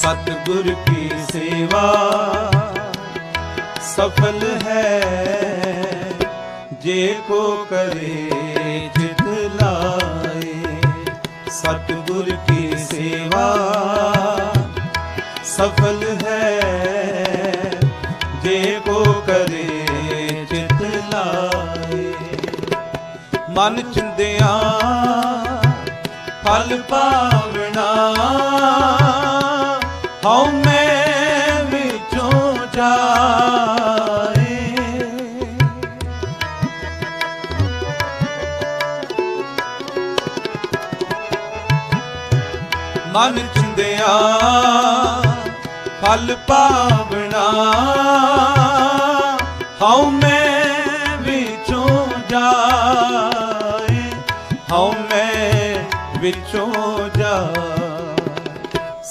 ਸਤਿਗੁਰ ਕੀ ਸੇਵਾ। ਸਫਲ ਹੈ, ਜੇ ਕੋ ਕਰੇ, ਜਿਤ ਲਾਏ। ਸਤਿਗੁਰ ਕੀ ਸੇਵਾ। ਸਫਲ ਹੈ, ਜੇ ਕੋ ਕਰੇ, ਜਿਤ ਲਾਏ। ਮਨ ਚਿੰਦਿਆਂ, ਫਲ ਪਾਵਣਾ। ਹਉ ਮੈਂ ਵਿੱਚੋਂ ਜਾਏ। ਮਨ ਚਿੰਦਿਆ ਫਲ ਪਾਵਣਾ। ਹਉ ਮੈਂ ਵਿੱਚੋਂ ਜਾਏ ਹਉ ਮੈਂ ਵਿੱਚੋਂ ਜਾਏ।